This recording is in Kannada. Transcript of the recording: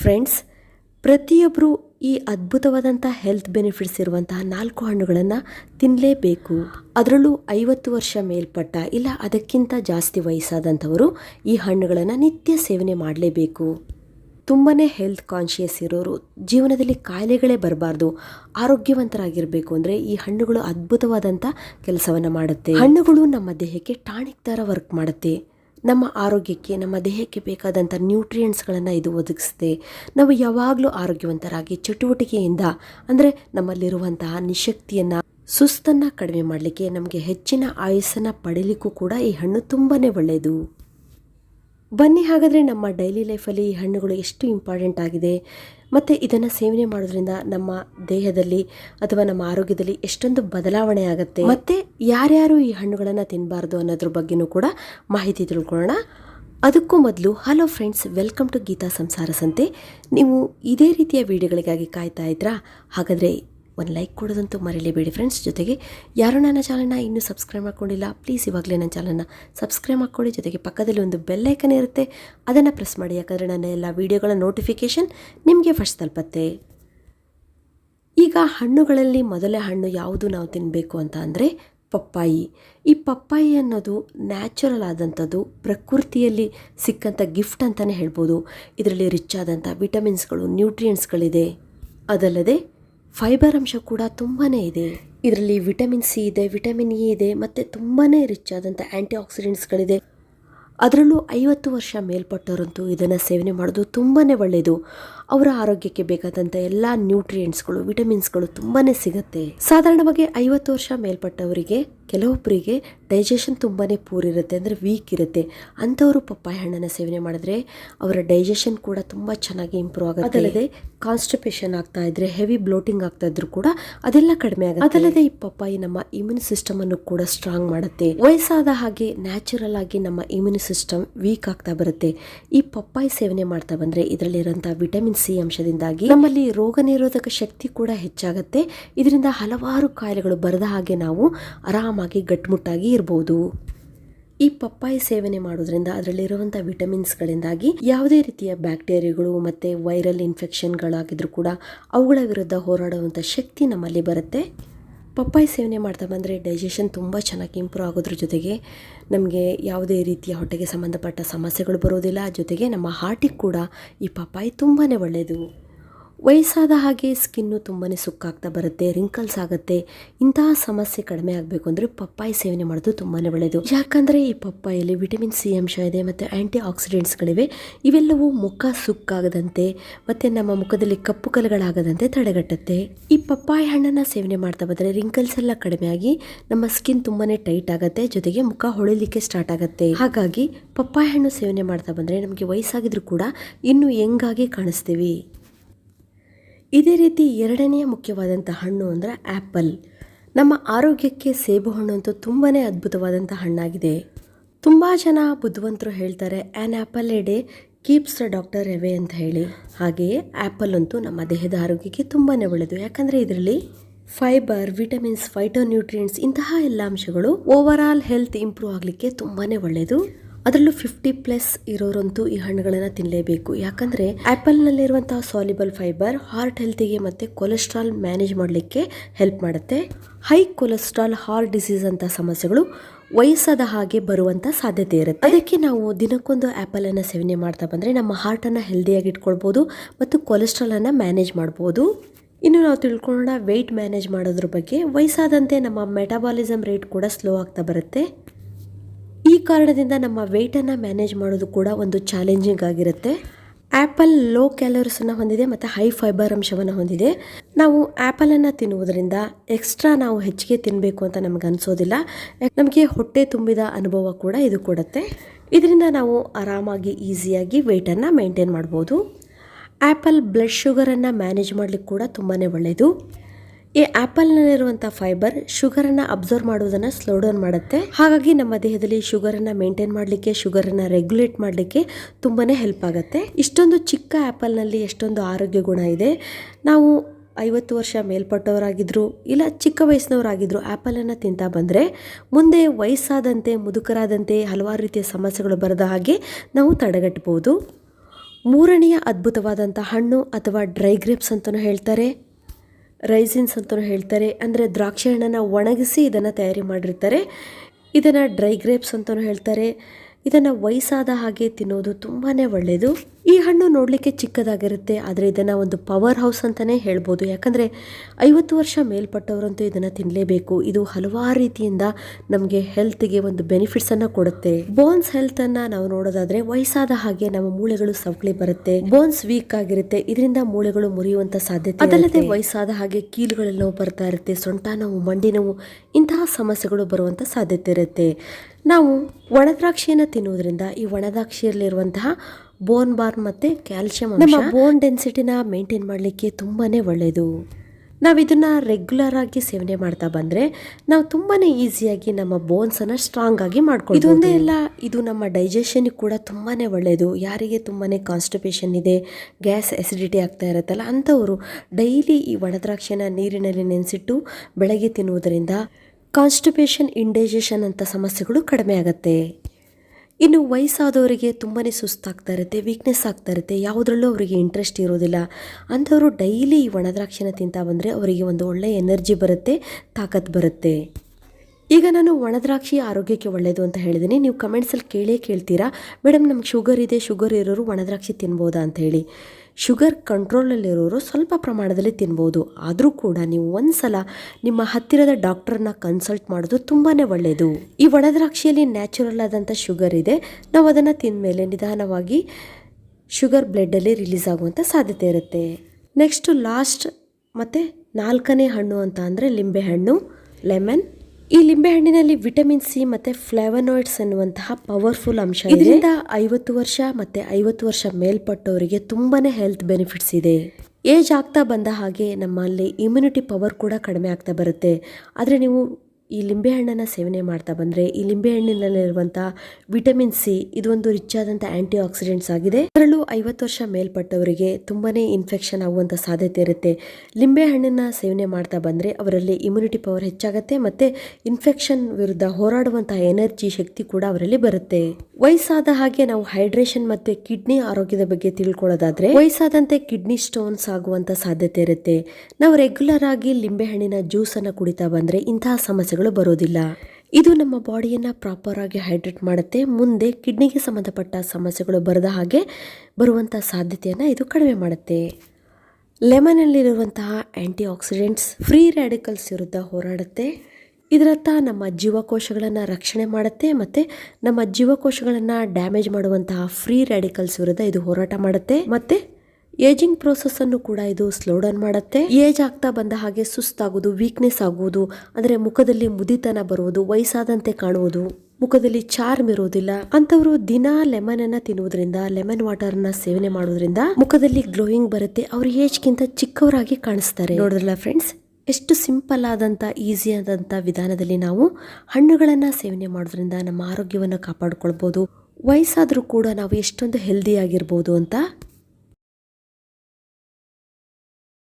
ಫ್ರೆಂಡ್ಸ್ ಪ್ರತಿಯೊಬ್ಬರು ಈ ಅದ್ಭುತವಾದಂಥ ಹೆಲ್ತ್ ಬೆನಿಫಿಟ್ಸ್ ಇರುವಂತಹ ನಾಲ್ಕು ಹಣ್ಣುಗಳನ್ನು ತಿನ್ನಲೇಬೇಕು ಅದರಲ್ಲೂ ಐವತ್ತು ವರ್ಷ ಮೇಲ್ಪಟ್ಟ ಇಲ್ಲ ಅದಕ್ಕಿಂತ ಜಾಸ್ತಿ ವಯಸ್ಸಾದಂಥವರು ಈ ಹಣ್ಣುಗಳನ್ನು ನಿತ್ಯ ಸೇವನೆ ಮಾಡಲೇಬೇಕು. ತುಂಬಾ ಹೆಲ್ತ್ ಕಾನ್ಷಿಯಸ್ ಇರೋರು ಜೀವನದಲ್ಲಿ ಕಾಯಿಲೆಗಳೇ ಬರಬಾರ್ದು. ಆರೋಗ್ಯವಂತರಾಗಿರಬೇಕು ಅಂದರೆ ಈ ಹಣ್ಣುಗಳು ಅದ್ಭುತವಾದಂಥ ಕೆಲಸವನ್ನು ಮಾಡುತ್ತೆ. ಹಣ್ಣುಗಳು ನಮ್ಮ ದೇಹಕ್ಕೆ ಟಾಣಿಕ್ ಥರ ವರ್ಕ್ ಮಾಡುತ್ತೆ. ನಮ್ಮ ಆರೋಗ್ಯಕ್ಕೆ, ನಮ್ಮ ದೇಹಕ್ಕೆ ಬೇಕಾದಂಥ ನ್ಯೂಟ್ರಿಯೆಂಟ್ಸ್ಗಳನ್ನು ಇದು ಒದಗಿಸುತ್ತೆ. ನಾವು ಯಾವಾಗಲೂ ಆರೋಗ್ಯವಂತರಾಗಿ ಚಟುವಟಿಕೆಯಿಂದ, ಅಂದರೆ ನಮ್ಮಲ್ಲಿರುವಂತಹ ನಿಶಕ್ತಿಯನ್ನು, ಸುಸ್ತನ್ನು ಕಡಿಮೆ ಮಾಡಲಿಕ್ಕೆ ನಮಗೆ ಹೆಚ್ಚಿನ ಆಯುಸ್ಸನ್ನು ಪಡೀಲಿಕ್ಕೂ ಕೂಡ ಈ ಹಣ್ಣು ತುಂಬಾ ಒಳ್ಳೆಯದು ಬನ್ನಿ ಹಾಗಾದರೆ ನಮ್ಮ ಡೈಲಿ ಲೈಫಲ್ಲಿ ಈ ಹಣ್ಣುಗಳು ಎಷ್ಟು ಇಂಪಾರ್ಟೆಂಟ್ ಆಗಿದೆ. ಮತ್ತು ಇದನ್ನು ಸೇವನೆ ಮಾಡೋದ್ರಿಂದ ನಮ್ಮ ದೇಹದಲ್ಲಿ ಅಥವಾ ನಮ್ಮ ಆರೋಗ್ಯದಲ್ಲಿ ಎಷ್ಟೊಂದು ಬದಲಾವಣೆ ಆಗುತ್ತೆ. ಮತ್ತು ಯಾರ್ಯಾರು ಈ ಹಣ್ಣುಗಳನ್ನು ತಿನ್ನಬಾರ್ದು ಅನ್ನೋದ್ರ ಬಗ್ಗೆನೂ ಕೂಡ ಮಾಹಿತಿ ತಿಳ್ಕೊಳ್ಳೋಣ. ಅದಕ್ಕೂ ಮೊದಲು hello friends welcome to Geetha Samsara Sante. ನೀವು ಇದೇ ರೀತಿಯ ವಿಡಿಯೋಗಳಿಗಾಗಿ ಕಾಯ್ತಾ ಇದ್ರಾ? ಹಾಗಾದರೆ ಒಂದು ಲೈಕ್ ಕೊಡೋದಂತೂ ಮರೀಲೇಬೇಡಿ ಫ್ರೆಂಡ್ಸ್. ಜೊತೆಗೆ ಯಾರು ನನ್ನ ಚಾನಲ್ನ ಇನ್ನೂ ಸಬ್ಸ್ಕ್ರೈಬ್ ಮಾಡ್ಕೊಂಡಿಲ್ಲ, ಪ್ಲೀಸ್ ಇವಾಗಲೇ ನನ್ನ ಚಾನಲ್ನ ಸಬ್ಸ್ಕ್ರೈಬ್ ಮಾಡ್ಕೊಡಿ ಜೊತೆಗೆ ಪಕ್ಕದಲ್ಲಿ ಒಂದು ಬೆಲ್ಲೈಕನ್ ಇರುತ್ತೆ, ಅದನ್ನು ಪ್ರೆಸ್ ಮಾಡಿ. ಯಾಕಂದರೆ ನನ್ನ ಎಲ್ಲ ವೀಡಿಯೋಗಳ ನೋಟಿಫಿಕೇಷನ್ ನಿಮಗೆ ಫಸ್ಟ್ ತಲುಪತ್ತೆ. ಈಗ ಹಣ್ಣುಗಳಲ್ಲಿ ಮೊದಲೇ ಹಣ್ಣು ಯಾವುದು ನಾವು ತಿನ್ನಬೇಕು ಅಂತ ಅಂದರೆ ಪಪ್ಪಾಯಿ. ಈ ಪಪ್ಪಾಯಿ ಅನ್ನೋದು ನ್ಯಾಚುರಲ್ ಆದಂಥದ್ದು, ಪ್ರಕೃತಿಯಲ್ಲಿ ಸಿಕ್ಕಂಥ ಗಿಫ್ಟ್ ಅಂತಲೇ ಹೇಳ್ಬೋದು. ಇದರಲ್ಲಿ ರಿಚ್ ಆದಂಥ ವಿಟಮಿನ್ಸ್ಗಳು, ನ್ಯೂಟ್ರಿಯೆಂಟ್ಸ್ಗಳಿದೆ. ಅದಲ್ಲದೆ ಫೈಬರ್ ಅಂಶ ಕೂಡ ತುಂಬಾ ಇದೆ. ಇದರಲ್ಲಿ ವಿಟಮಿನ್ ಸಿ ಇದೆ, ವಿಟಮಿನ್ ಇ ಇದೆ, ಮತ್ತು ತುಂಬಾ ರಿಚ್ ಆದಂಥ ಆ್ಯಂಟಿ ಆಕ್ಸಿಡೆಂಟ್ಸ್ಗಳಿದೆ ಅದರಲ್ಲೂ ಐವತ್ತು ವರ್ಷ ಮೇಲ್ಪಟ್ಟವರಂತೂ ಇದನ್ನು ಸೇವನೆ ಮಾಡೋದು ತುಂಬಾ ಒಳ್ಳೆಯದು ಅವರ ಆರೋಗ್ಯಕ್ಕೆ ಬೇಕಾದಂಥ ಎಲ್ಲ ನ್ಯೂಟ್ರಿಯೆಂಟ್ಸ್ಗಳು ವಿಟಮಿನ್ಸ್ಗಳು ತುಂಬಾ ಸಿಗುತ್ತೆ. ಸಾಧಾರಣವಾಗಿ ಐವತ್ತು ವರ್ಷ ಮೇಲ್ಪಟ್ಟವರಿಗೆ ಕೆಲವೊಬ್ಬರಿಗೆ ಡೈಜೆಷನ್ ತುಂಬಾ ಪೂರ್ ಇರುತ್ತೆ ಅಂದರೆ ವೀಕ್ ಇರುತ್ತೆ. ಅಂಥವರು ಪಪ್ಪಾಯ ಹಣ್ಣನ್ನು ಸೇವನೆ ಮಾಡಿದ್ರೆ ಅವರ ಡೈಜೆಷನ್ ಕೂಡ ತುಂಬ ಚೆನ್ನಾಗಿ ಇಂಪ್ರೂವ್ ಆಗುತ್ತೆ. ಅದಲ್ಲದೆ ಕಾನ್ಸ್ಟಿಪೇಷನ್ ಆಗ್ತಾ ಇದ್ರೆ ಹೆವಿ ಬ್ಲೋಟಿಂಗ್ ಆಗ್ತಾ ಇದ್ರು ಕೂಡ ಅದೆಲ್ಲ ಕಡಿಮೆ ಆಗುತ್ತೆ. ಅದಲ್ಲದೆ ಈ ಪಪ್ಪಾಯಿ ನಮ್ಮ ಇಮ್ಯೂನ್ ಸಿಸ್ಟಮ್ ಅನ್ನು ಕೂಡ ಸ್ಟ್ರಾಂಗ್ ಮಾಡುತ್ತೆ. ವಯಸ್ಸಾದ ಹಾಗೆ ನ್ಯಾಚುರಲ್ ಆಗಿ ನಮ್ಮ ಇಮ್ಯೂನ್ ಸಿಸ್ಟಮ್ ವೀಕ್ ಆಗ್ತಾ ಬರುತ್ತೆ. ಈ ಪಪ್ಪಾಯಿ ಸೇವನೆ ಮಾಡ್ತಾ ಬಂದ್ರೆ ಇದರಲ್ಲಿರುವಂತಹ ವಿಟಮಿನ್ ಸಿ ಅಂಶದಿಂದಾಗಿ ನಮ್ಮಲ್ಲಿ ರೋಗ ನಿರೋಧಕ ಶಕ್ತಿ ಕೂಡ ಹೆಚ್ಚಾಗುತ್ತೆ. ಇದರಿಂದ ಹಲವಾರು ಕಾಯಿಲೆಗಳು ಬರದ ಹಾಗೆ ನಾವು ಆರಾಮಾಗಿ ಗಟ್ಮುಟ್ಟಾಗಿ ಇರಬಹುದು ಈ ಪಪ್ಪಾಯಿ ಸೇವನೆ ಮಾಡೋದ್ರಿಂದ ಅದರಲ್ಲಿರುವಂಥ ವಿಟಮಿನ್ಸ್ಗಳಿಂದಾಗಿ ಯಾವುದೇ ರೀತಿಯ ಬ್ಯಾಕ್ಟೀರಿಯಾಗಳು ಮತ್ತು ವೈರಲ್ ಇನ್ಫೆಕ್ಷನ್ಗಳಾಗಿದ್ರೂ ಕೂಡ ಅವುಗಳ ವಿರುದ್ಧ ಹೋರಾಡುವಂಥ ಶಕ್ತಿ ನಮ್ಮಲ್ಲಿ ಬರುತ್ತೆ. ಪಪ್ಪಾಯಿ ಸೇವನೆ ಮಾಡ್ತಾ ಬಂದರೆ ಡೈಜೆಷನ್ ತುಂಬ ಚೆನ್ನಾಗಿ ಇಂಪ್ರೂವ್ ಆಗೋದ್ರ ಜೊತೆಗೆ ನಮಗೆ ಯಾವುದೇ ರೀತಿಯ ಹೊಟ್ಟೆಗೆ ಸಂಬಂಧಪಟ್ಟ ಸಮಸ್ಯೆಗಳು ಬರೋದಿಲ್ಲ ಜೊತೆಗೆ ನಮ್ಮ ಹಾರ್ಟಿಗೆ ಕೂಡ ಈ ಪಪ್ಪಾಯಿ ತುಂಬಾ ಒಳ್ಳೆಯದು. ವಯಸ್ಸಾದ ಹಾಗೆ ಸ್ಕಿನ್ನು ತುಂಬಾ ಸುಕ್ಕಾಗ್ತಾ ಬರುತ್ತೆ ರಿಂಕಲ್ಸ್ ಆಗುತ್ತೆ. ಇಂತಹ ಸಮಸ್ಯೆ ಕಡಿಮೆ ಆಗಬೇಕು ಅಂದರೆ ಪಪ್ಪಾಯಿ ಸೇವನೆ ಮಾಡೋದು ತುಂಬಾ ಒಳ್ಳೆಯದು ಯಾಕಂದರೆ ಈ ಪಪ್ಪಾಯಲ್ಲಿ ವಿಟಮಿನ್ ಸಿ ಅಂಶ ಇದೆ ಮತ್ತು ಆ್ಯಂಟಿ ಆಕ್ಸಿಡೆಂಟ್ಸ್ಗಳಿವೆ ಇವೆಲ್ಲವೂ ಮುಖ ಸುಕ್ಕಾಗದಂತೆ ಮತ್ತು ನಮ್ಮ ಮುಖದಲ್ಲಿ ಕಪ್ಪು ಕಲೆಗಳಾಗದಂತೆ ತಡೆಗಟ್ಟುತ್ತೆ. ಈ ಪಪ್ಪಾಯಿ ಹಣ್ಣನ್ನು ಸೇವನೆ ಮಾಡ್ತಾ ಬಂದರೆ ರಿಂಕಲ್ಸ್ ಎಲ್ಲ ಕಡಿಮೆ ಆಗಿ ನಮ್ಮ ಸ್ಕಿನ್ ತುಂಬಾ ಟೈಟ್ ಆಗುತ್ತೆ, ಜೊತೆಗೆ ಮುಖ ಹೊಳಿಲಿಕ್ಕೆ ಸ್ಟಾರ್ಟ್ ಆಗುತ್ತೆ. ಹಾಗಾಗಿ ಪಪ್ಪಾಯಿ ಹಣ್ಣು ಸೇವನೆ ಮಾಡ್ತಾ ಬಂದರೆ ನಮಗೆ ವಯಸ್ಸಾಗಿದ್ರೂ ಕೂಡ ಇನ್ನೂ ಹೆಂಗಾಗಿ ಕಾಣಿಸ್ತೀವಿ. ಇದೇ ರೀತಿ ಎರಡನೆಯ ಮುಖ್ಯವಾದಂಥ ಹಣ್ಣು ಅಂದರೆ ಆ್ಯಪಲ್ ನಮ್ಮ ಆರೋಗ್ಯಕ್ಕೆ ಸೇಬು ಹಣ್ಣು ಅಂತೂ ತುಂಬಾ ಅದ್ಭುತವಾದಂಥ ಹಣ್ಣಾಗಿದೆ. ತುಂಬ ಜನ ಬುದ್ಧಿವಂತರು ಹೇಳ್ತಾರೆ an apple a day keeps the doctor away ಅಂತ ಹೇಳಿ. ಹಾಗೆಯೇ ಆ್ಯಪಲ್ ಅಂತೂ ನಮ್ಮ ದೇಹದ ಆರೋಗ್ಯಕ್ಕೆ ತುಂಬಾ ಒಳ್ಳೆಯದು. ಯಾಕಂದರೆ ಇದರಲ್ಲಿ ಫೈಬರ್, ವಿಟಮಿನ್ಸ್, ಫೈಟೋನ್ಯೂಟ್ರಿಯೆಂಟ್ಸ್ ಇಂತಹ ಎಲ್ಲ ಅಂಶಗಳು ಓವರ್ ಆಲ್ ಹೆಲ್ತ್ ಇಂಪ್ರೂವ್ ಆಗಲಿಕ್ಕೆ ತುಂಬಾ ಒಳ್ಳೆಯದು. ಅದರಲ್ಲೂ ಫಿಫ್ಟಿ ಪ್ಲಸ್ ಇರೋರಂತೂ ಈ ಹಣ್ಣುಗಳನ್ನು ತಿನ್ನಲೇಬೇಕು ಯಾಕಂದರೆ ಆ್ಯಪಲ್ನಲ್ಲಿರುವಂತಹ ಸಾಲಿಬಲ್ ಫೈಬರ್ ಹಾರ್ಟ್ ಹೆಲ್ತಿಗೆ ಮತ್ತು ಕೊಲೆಸ್ಟ್ರಾಲ್ ಮ್ಯಾನೇಜ್ ಮಾಡಲಿಕ್ಕೆ ಹೆಲ್ಪ್ ಮಾಡುತ್ತೆ. ಹೈ ಕೊಲೆಸ್ಟ್ರಾಲ್ ಹಾರ್ಟ್ ಡಿಸೀಸ್ ಅಂತ ಸಮಸ್ಯೆಗಳು ವಯಸ್ಸಾದ ಹಾಗೆ ಬರುವಂಥ ಸಾಧ್ಯತೆ ಇರುತ್ತೆ. ಅದಕ್ಕೆ ನಾವು ದಿನಕ್ಕೊಂದು ಆ್ಯಪಲನ್ನು ಸೇವನೆ ಮಾಡ್ತಾ ಬಂದರೆ ನಮ್ಮ ಹಾರ್ಟನ್ನು ಹೆಲ್ದಿಯಾಗಿ ಇಟ್ಕೊಳ್ಬೋದು ಮತ್ತು ಕೊಲೆಸ್ಟ್ರಾಲನ್ನು ಮ್ಯಾನೇಜ್ ಮಾಡ್ಬೋದು. ಇನ್ನು ನಾವು ತಿಳ್ಕೊಳ್ಳೋಣ ವೆಯ್ಟ್ ಮ್ಯಾನೇಜ್ ಮಾಡೋದ್ರ ಬಗ್ಗೆ. ವಯಸ್ಸಾದಂತೆ ನಮ್ಮ ಮೆಟಾಬಾಲಿಸಮ್ ರೇಟ್ ಕೂಡ ಸ್ಲೋ ಆಗ್ತಾ ಬರುತ್ತೆ. ಈ ಕಾರಣದಿಂದ ನಮ್ಮ ವೆಯ್ಟನ್ನು ಮ್ಯಾನೇಜ್ ಮಾಡೋದು ಕೂಡ ಒಂದು ಚಾಲೆಂಜಿಂಗ್ ಆಗಿರುತ್ತೆ. ಆ್ಯಪಲ್ ಲೋ ಕ್ಯಾಲೋರಿಸನ್ನು ಹೊಂದಿದೆ ಮತ್ತು ಹೈ ಫೈಬರ್ ಅಂಶವನ್ನು ಹೊಂದಿದೆ. ನಾವು ಆ್ಯಪಲನ್ನು ತಿನ್ನುವುದರಿಂದ ಎಕ್ಸ್ಟ್ರಾ ನಾವು ಹೆಚ್ಚಿಗೆ ತಿನ್ನಬೇಕು ಅಂತ ನಮಗೆ ಅನಿಸೋದಿಲ್ಲ. ನಮಗೆ ಹೊಟ್ಟೆ ತುಂಬಿದ ಅನುಭವ ಕೂಡ ಇದು ಕೊಡುತ್ತೆ. ಇದರಿಂದ ನಾವು ಆರಾಮಾಗಿ ಈಸಿಯಾಗಿ ವೆಯ್ಟನ್ನು ಮೇಂಟೈನ್ ಮಾಡ್ಬೋದು. ಆ್ಯಪಲ್ ಬ್ಲಡ್ ಶುಗರನ್ನು ಮ್ಯಾನೇಜ್ ಮಾಡಲಿಕ್ಕೆ ಕೂಡ ತುಂಬಾ ಒಳ್ಳೆಯದು ಈ ಆ್ಯಪಲ್ನಲ್ಲಿರುವಂಥ ಫೈಬರ್ ಶುಗರನ್ನು ಅಬ್ಸರ್ವ್ ಮಾಡುವುದನ್ನು ಸ್ಲೋ ಡೌನ್ ಮಾಡುತ್ತೆ. ಹಾಗಾಗಿ ನಮ್ಮ ದೇಹದಲ್ಲಿ ಶುಗರನ್ನು ಮೇಂಟೈನ್ ಮಾಡಲಿಕ್ಕೆ, ಶುಗರನ್ನು ರೆಗ್ಯುಲೇಟ್ ಮಾಡಲಿಕ್ಕೆ ತುಂಬಾ ಹೆಲ್ಪ್ ಆಗುತ್ತೆ. ಇಷ್ಟೊಂದು ಚಿಕ್ಕ ಆ್ಯಪಲ್ನಲ್ಲಿ ಎಷ್ಟೊಂದು ಆರೋಗ್ಯ ಗುಣ ಇದೆ. ನಾವು ಐವತ್ತು ವರ್ಷ ಮೇಲ್ಪಟ್ಟವರಾಗಿದ್ದರು ಇಲ್ಲ ಚಿಕ್ಕ ವಯಸ್ಸಿನವರಾಗಿದ್ದರು ಆ್ಯಪಲನ್ನು ತಿಂತಾ ಬಂದರೆ ಮುಂದೆ ವಯಸ್ಸಾದಂತೆ, ಮುದುಕರಾದಂತೆ ಹಲವಾರು ರೀತಿಯ ಸಮಸ್ಯೆಗಳು ಬರದ ಹಾಗೆ ನಾವು ತಡೆಗಟ್ಟಬಹುದು. ಮೂರನೆಯ ಅದ್ಭುತವಾದಂಥ ಹಣ್ಣು ಅಥವಾ ಡ್ರೈ ಗ್ರೇಪ್ಸ್ ಅಂತಲೂ ಹೇಳ್ತಾರೆ. ರೈಸಿನ್ಸ್ ಅಂತಲೂ ಹೇಳ್ತಾರೆ. ಅಂದರೆ ದ್ರಾಕ್ಷಿ ಹಣ್ಣನ್ನು ಒಣಗಿಸಿ ಇದನ್ನು ತಯಾರಿ ಮಾಡಿರ್ತಾರೆ. ಇದನ್ನು ಡ್ರೈ ಗ್ರೇಪ್ಸ್ ಅಂತಲೂ ಹೇಳ್ತಾರೆ. ಇದನ್ನು ವಯಸ್ಸಾದ ಹಾಗೆ ತಿನ್ನೋದು ತುಂಬಾ ಒಳ್ಳೆಯದು ಈ ಹಣ್ಣು ನೋಡಲಿಕ್ಕೆ ಚಿಕ್ಕದಾಗಿರುತ್ತೆ ಆದರೆ ಇದನ್ನು ಒಂದು ಪವರ್ ಹೌಸ್ ಅಂತಲೇ ಹೇಳ್ಬೋದು. ಯಾಕಂದರೆ ಐವತ್ತು ವರ್ಷ ಮೇಲ್ಪಟ್ಟವರಂತೂ ಇದನ್ನು ತಿನ್ನಲೇಬೇಕು ಇದು ಹಲವಾರು ರೀತಿಯಿಂದ ನಮಗೆ ಹೆಲ್ತ್ಗೆ ಒಂದು ಬೆನಿಫಿಟ್ಸನ್ನು ಕೊಡುತ್ತೆ. ಬೋನ್ಸ್ ಹೆಲ್ತನ್ನು ನಾವು ನೋಡೋದಾದ್ರೆ ವಯಸ್ಸಾದ ಹಾಗೆ ನಮ್ಮ ಮೂಳೆಗಳು ಸವಕಳಿ ಬರುತ್ತೆ. ಬೋನ್ಸ್ ವೀಕ್ ಆಗಿರುತ್ತೆ. ಇದರಿಂದ ಮೂಳೆಗಳು ಮುರಿಯುವಂಥ ಸಾಧ್ಯತೆ ಅದಲ್ಲದೆ ವಯಸ್ಸಾದ ಹಾಗೆ ಕೀಲುಗಳಲ್ಲಿ ನೋವು ಬರ್ತಾ ಇರುತ್ತೆ. ಸೊಂಟ ನೋವು ಮಂಡಿ ನೋವು ಇಂತಹ ಸಮಸ್ಯೆಗಳು ಬರುವಂಥ ಸಾಧ್ಯತೆ ಇರುತ್ತೆ. ನಾವು ಒಣದ್ರಾಕ್ಷಿಯನ್ನು ತಿನ್ನುವುದರಿಂದ ಈ ಒಣದ್ರಾಕ್ಷಿಯಲ್ಲಿರುವಂತಹ ಬೋನ್ ಬಾರ್ ಮತ್ತು ಕ್ಯಾಲ್ಸಿಯಂ ನಮ್ಮ ಬೋನ್ ಡೆನ್ಸಿಟಿನ ಮೇಂಟೈನ್ ಮಾಡಲಿಕ್ಕೆ ತುಂಬಾನೇ ಒಳ್ಳೆಯದು ನಾವು ಇದನ್ನು ರೆಗ್ಯುಲರ್ ಆಗಿ ಸೇವನೆ ಮಾಡ್ತಾ ಬಂದರೆ ನಾವು ತುಂಬಾನೇ ಈಸಿಯಾಗಿ ನಮ್ಮ ಬೋನ್ಸ್ ಅನ್ನ ಸ್ಟ್ರಾಂಗ್ ಆಗಿ ಮಾಡ್ಕೊಂಡು ಇದೊಂದೇ ಇಲ್ಲ ಇದು ನಮ್ಮ ಡೈಜೆಷನ್ ಕೂಡ ತುಂಬಾನೇ ಒಳ್ಳೆಯದು ಯಾರಿಗೆ ತುಂಬಾ ಕಾನ್ಸ್ಟಿಪೇಷನ್ ಇದೆ ಗ್ಯಾಸ್ ಎಸಿಡಿಟಿ ಆಗ್ತಾ ಇರುತ್ತಲ್ಲ ಅಂಥವರು ಡೈಲಿ ಈ ಒಣದ್ರಾಕ್ಷಿನ ನೀರಿನಲ್ಲಿ ನೆನೆಸಿಟ್ಟು ಬೆಳಗ್ಗೆ ತಿನ್ನುವುದರಿಂದ ಕಾನ್ಸ್ಟಿಪೇಷನ್ ಇಂಡೈಜೆಷನ್ ಅಂತ ಸಮಸ್ಯೆಗಳು ಕಡಿಮೆ ಆಗುತ್ತೆ. ಇನ್ನು ವಯಸ್ಸಾದವರಿಗೆ ತುಂಬಾ ಸುಸ್ತಾಗ್ತಾ ಇರುತ್ತೆ ವೀಕ್ನೆಸ್ ಆಗ್ತಾ ಇರುತ್ತೆ, ಯಾವುದರಲ್ಲೂ ಅವರಿಗೆ ಇಂಟ್ರೆಸ್ಟ್ ಇರೋದಿಲ್ಲ. ಅಂಥವರು ಡೈಲಿ ಈ ಒಣದ್ರಾಕ್ಷಿನ ತಿಂತಾ ಬಂದರೆ ಅವರಿಗೆ ಒಂದು ಒಳ್ಳೆಯ ಎನರ್ಜಿ ಬರುತ್ತೆ ತಾಕತ್ತು ಬರುತ್ತೆ. ಈಗ ನಾನು ಒಣದ್ರಾಕ್ಷಿ ಆರೋಗ್ಯಕ್ಕೆ ಒಳ್ಳೆಯದು ಅಂತ ಹೇಳಿದ್ದೀನಿ. ನೀವು ಕಮೆಂಟ್ಸಲ್ಲಿ ಕೇಳೇ ಕೇಳ್ತೀರಾ? ಮೇಡಮ್, ನಮ್ಗೆ ಶುಗರ್ ಇದೆ, ಶುಗರ್ ಇರೋರು ಒಣದ್ರಾಕ್ಷಿ ತಿನ್ಬೋದಾ ಅಂತ ಹೇಳಿ. ಶುಗರ್ ಕಂಟ್ರೋಲಲ್ಲಿರೋರು ಸ್ವಲ್ಪ ಪ್ರಮಾಣದಲ್ಲಿ ತಿನ್ಬೋದು. ಆದರೂ ಕೂಡ ನೀವು ಒಂದ್ಸಲ ನಿಮ್ಮ ಹತ್ತಿರದ ಡಾಕ್ಟರ್ನ ಕನ್ಸಲ್ಟ್ ಮಾಡೋದು ತುಂಬಾ ಒಳ್ಳೆಯದು ಈ ಒಣದ್ರಾಕ್ಷಿಯಲ್ಲಿ ನ್ಯಾಚುರಲ್ ಆದಂಥ ಶುಗರ್ ಇದೆ. ನಾವು ಅದನ್ನು ತಿಂದಮೇಲೆ ನಿಧಾನವಾಗಿ ಶುಗರ್ ಬ್ಲಡ್ಡಲ್ಲಿ ರಿಲೀಸ್ ಆಗುವಂಥ ಸಾಧ್ಯತೆ ಇರುತ್ತೆ. ನೆಕ್ಸ್ಟು ಲಾಸ್ಟ್ ಮತ್ತು ನಾಲ್ಕನೇ ಹಣ್ಣು ಅಂತ ಅಂದರೆ ಲಿಂಬೆಹಣ್ಣು ಲೆಮನ್ ಈ ಲಿಂಬೆಹಣ್ಣಿನಲ್ಲಿ ವಿಟಮಿನ್ ಸಿ ಮತ್ತು ಫ್ಲೇವನಾಯ್ಡ್ಸ್ ಅನ್ನುವಂತಹ ಪವರ್ಫುಲ್ ಅಂಶ ಇದೆ. ಇದರಿಂದ ಐವತ್ತು ವರ್ಷ ಮತ್ತು ಐವತ್ತು ವರ್ಷ ಮೇಲ್ಪಟ್ಟವರಿಗೆ ತುಂಬಾನೇ ಹೆಲ್ತ್ ಬೆನಿಫಿಟ್ಸ್ ಇದೆ ಏಜ್ ಆಗ್ತಾ ಬಂದ ಹಾಗೆ ನಮ್ಮಲ್ಲಿ ಇಮ್ಯುನಿಟಿ ಪವರ್ ಕೂಡ ಕಡಿಮೆ ಆಗ್ತಾ ಬರುತ್ತೆ ಆದರೆ ನೀವು ಈ ಲಿಂಬೆಹಣ್ಣನ್ನು ಸೇವನೆ ಮಾಡ್ತಾ ಬಂದರೆ ಈ ಲಿಂಬೆಹಣ್ಣಿನಲ್ಲಿರುವಂಥ ವಿಟಮಿನ್ ಸಿ ಇದೊಂದು ರಿಚ್ ಆದಂಥ ಆ್ಯಂಟಿ ಆಕ್ಸಿಡೆಂಟ್ಸ್ ಆಗಿದೆ. ಅದರಲ್ಲೂ ಐವತ್ತು ವರ್ಷ ಮೇಲ್ಪಟ್ಟವರಿಗೆ ತುಂಬಾ ಇನ್ಫೆಕ್ಷನ್ ಆಗುವಂಥ ಸಾಧ್ಯತೆ ಇರುತ್ತೆ. ಲಿಂಬೆಹಣ್ಣನ್ನು ಸೇವನೆ ಮಾಡ್ತಾ ಬಂದರೆ ಅವರಲ್ಲಿ ಇಮ್ಯುನಿಟಿ ಪವರ್ ಹೆಚ್ಚಾಗುತ್ತೆ ಮತ್ತು ಇನ್ಫೆಕ್ಷನ್ ವಿರುದ್ಧ ಹೋರಾಡುವಂತಹ ಎನರ್ಜಿ ಶಕ್ತಿ ಕೂಡ ಅವರಲ್ಲಿ ಬರುತ್ತೆ. ವಯಸ್ಸಾದ ಹಾಗೆ ನಾವು ಹೈಡ್ರೇಷನ್ ಮತ್ತು ಕಿಡ್ನಿ ಆರೋಗ್ಯದ ಬಗ್ಗೆ ತಿಳ್ಕೊಳ್ಳೋದಾದ್ರೆ ವಯಸ್ಸಾದಂತೆ ಕಿಡ್ನಿ ಸ್ಟೋನ್ಸ್ ಆಗುವಂಥ ಸಾಧ್ಯತೆ ಇರುತ್ತೆ. ನಾವು ರೆಗ್ಯುಲರ್ ಆಗಿ ಲಿಂಬೆಹಣ್ಣಿನ ಜ್ಯೂಸನ್ನು ಕುಡಿತಾ ಬಂದರೆ ಇಂತಹ ಸಮಸ್ಯೆಗಳು ಬರೋದಿಲ್ಲ. ಇದು ನಮ್ಮ ಬಾಡಿಯನ್ನು ಪ್ರಾಪರ್ ಆಗಿ ಹೈಡ್ರೇಟ್ ಮಾಡುತ್ತೆ. ಮುಂದೆ ಕಿಡ್ನಿಗೆ ಸಂಬಂಧಪಟ್ಟ ಸಮಸ್ಯೆಗಳು ಬರದ ಹಾಗೆ ಬರುವಂಥ ಸಾಧ್ಯತೆಯನ್ನು ಇದು ಕಡಿಮೆ ಮಾಡುತ್ತೆ. ಲೆಮನಲ್ಲಿರುವಂತಹ ಆ್ಯಂಟಿ ಆಕ್ಸಿಡೆಂಟ್ಸ್ ಫ್ರೀ ರ್ಯಾಡಿಕಲ್ಸ್ ವಿರುದ್ಧ ಹೋರಾಡುತ್ತೆ. ಇದರತ್ತ ನಮ್ಮ ಜೀವಕೋಶಗಳನ್ನು ರಕ್ಷಣೆ ಮಾಡುತ್ತೆ ಮತ್ತು ನಮ್ಮ ಜೀವಕೋಶಗಳನ್ನು ಡ್ಯಾಮೇಜ್ ಮಾಡುವಂತಹ ಫ್ರೀ ರ್ಯಾಡಿಕಲ್ಸ್ ವಿರುದ್ಧ ಇದು ಹೋರಾಟ ಮಾಡುತ್ತೆ. ಮತ್ತೆ ಏಜಿಂಗ್ ಪ್ರೋಸೆಸ್ ಅನ್ನು ಕೂಡ ಇದು ಸ್ಲೋ ಡೌನ್ ಮಾಡುತ್ತೆ. ಏಜ್ ಆಗ್ತಾ ಬಂದ ಹಾಗೆ ಸುಸ್ತಾಗುವುದು ವೀಕ್ನೆಸ್ ಆಗುವುದು, ಅಂದರೆ ಮುಖದಲ್ಲಿ ಮುದಿತನ ಬರುವುದು ವಯಸ್ಸಾದಂತೆ ಕಾಣುವುದು, ಮುಖದಲ್ಲಿ ಚಾರ್ಮ್ ಇರೋದಿಲ್ಲ. ಅಂತವರು ದಿನ ಲೆಮನ್ ಅನ್ನ ತಿನ್ನುವುದರಿಂದ ಲೆಮನ್ ವಾಟರ್ನ ಸೇವನೆ ಮಾಡುವುದರಿಂದ ಮುಖದಲ್ಲಿ ಗ್ಲೋಯಿಂಗ್ ಬರುತ್ತೆ. ಅವ್ರ ಏಜ್ಗಿಂತ ಚಿಕ್ಕವರಾಗಿ ಕಾಣಿಸ್ತಾರೆ. ನೋಡಿದ್ರಲ್ಲ ಫ್ರೆಂಡ್ಸ್ ಎಷ್ಟು ಸಿಂಪಲ್ ಆದಂಥ ಈಸಿ ಆದಂಥ ವಿಧಾನದಲ್ಲಿ ನಾವು ಹಣ್ಣುಗಳನ್ನು ಸೇವನೆ ಮಾಡೋದ್ರಿಂದ ನಮ್ಮ ಆರೋಗ್ಯವನ್ನು ಕಾಪಾಡ್ಕೊಳ್ಬೋದು. ವಯಸ್ಸಾದರೂ ಕೂಡ ನಾವು ಎಷ್ಟೊಂದು ಹೆಲ್ದಿ ಆಗಿರ್ಬೋದು ಅಂತ